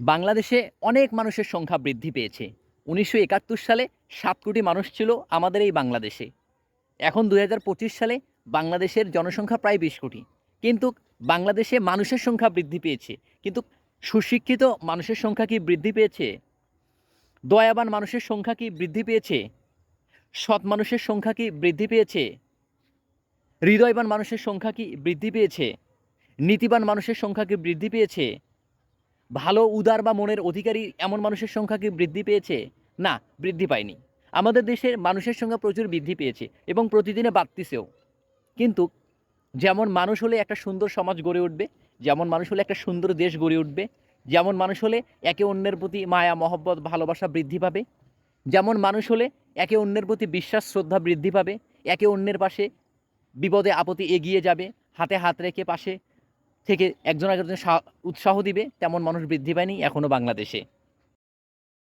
বাংলাদেশে অনেক মানুষের সংখ্যা বৃদ্ধি পেয়েছে। উনিশশো একাত্তর সালে সাত কোটি মানুষ ছিল আমাদের এই বাংলাদেশে। এখন দু হাজার পঁচিশ সালে বাংলাদেশের জনসংখ্যা প্রায় বিশ কোটি। কিন্তু বাংলাদেশে মানুষের সংখ্যা বৃদ্ধি পেয়েছে। কিন্তু সুশিক্ষিত মানুষের সংখ্যা কি বৃদ্ধি পেয়েছে? দয়াবান মানুষের সংখ্যা কি বৃদ্ধি পেয়েছে? সৎ মানুষের সংখ্যা কি বৃদ্ধি পেয়েছে? হৃদয়বান মানুষের সংখ্যা কি বৃদ্ধি পেয়েছে? নীতিবান মানুষের সংখ্যা কি বৃদ্ধি পেয়েছে? ভালো উদার বা মনের অধিকারী এমন মানুষের সংখ্যা কি বৃদ্ধি পেয়েছে? না, বৃদ্ধি পায়নি। আমাদের দেশের মানুষের সংখ্যা প্রচুর বৃদ্ধি পেয়েছে এবং প্রতিদিনে বাড়তিছেও। কিন্তু যেমন মানুষ হলে একটা সুন্দর সমাজ গড়ে উঠবে, যেমন মানুষ হলে একটা সুন্দর দেশ গড়ে উঠবে, যেমন মানুষ হলে একে অন্যের প্রতি মায়া, মহব্বত, ভালোবাসা বৃদ্ধি পাবে, যেমন মানুষ হলে একে অন্যের প্রতি বিশ্বাস, শ্রদ্ধা বৃদ্ধি পাবে, একে অন্যের পাশে বিপদে আপদে এগিয়ে যাবে, হাতে হাত রেখে পাশে থেকে একজন একজন উৎসাহ দিবে তেমন মানুষ বৃদ্ধি পায়নি এখনও বাংলাদেশে।